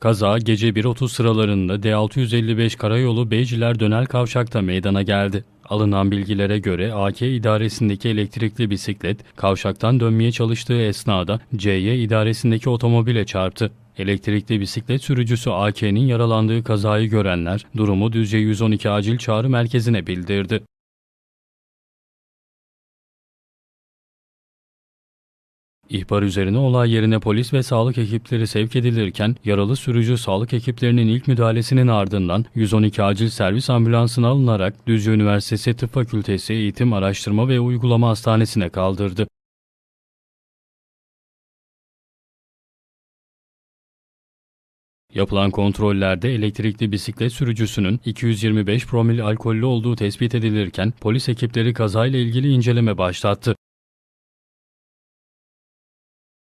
Kaza gece 1.30 sıralarında D655 Karayolu Beyciler Dönel Kavşak'ta meydana geldi. Alınan bilgilere göre AK idaresindeki elektrikli bisiklet kavşaktan dönmeye çalıştığı esnada CY idaresindeki otomobile çarptı. Elektrikli bisiklet sürücüsü AK'nin yaralandığı kazayı görenler durumu Düzce 112 acil çağrı merkezine bildirdi. İhbar üzerine olay yerine polis ve sağlık ekipleri sevk edilirken yaralı sürücü sağlık ekiplerinin ilk müdahalesinin ardından 112 acil servis ambulansına alınarak Düzce Üniversitesi Tıp Fakültesi Eğitim Araştırma ve Uygulama Hastanesi'ne kaldırdı. Yapılan kontrollerde elektrikli bisiklet sürücüsünün 225 promil alkollü olduğu tespit edilirken polis ekipleri kazayla ilgili inceleme başlattı.